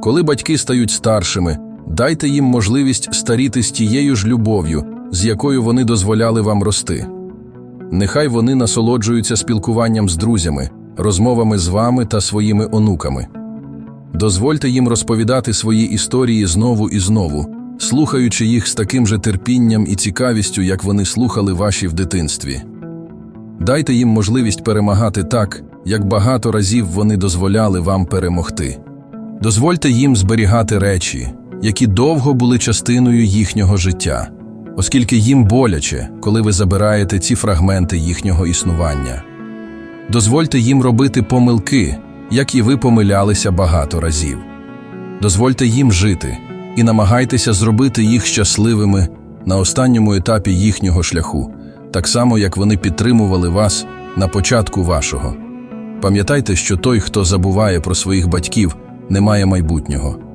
Коли батьки стають старшими, дайте їм можливість старіти з тією ж любов'ю, з якою вони дозволяли вам рости. Нехай вони насолоджуються спілкуванням з друзями, розмовами з вами та своїми онуками. Дозвольте їм розповідати свої історії знову і знову, слухаючи їх з таким же терпінням і цікавістю, як вони слухали ваші в дитинстві. Дайте їм можливість перемагати так, як багато разів вони дозволяли вам перемогти. Дозвольте їм зберігати речі, які довго були частиною їхнього життя, оскільки їм боляче, коли ви забираєте ці фрагменти їхнього існування. Дозвольте їм робити помилки, як і ви помилялися багато разів. Дозвольте їм жити і намагайтеся зробити їх щасливими на останньому етапі їхнього шляху, так само як вони підтримували вас на початку вашого. Пам'ятайте, що той, хто забуває про своїх батьків, не має майбутнього.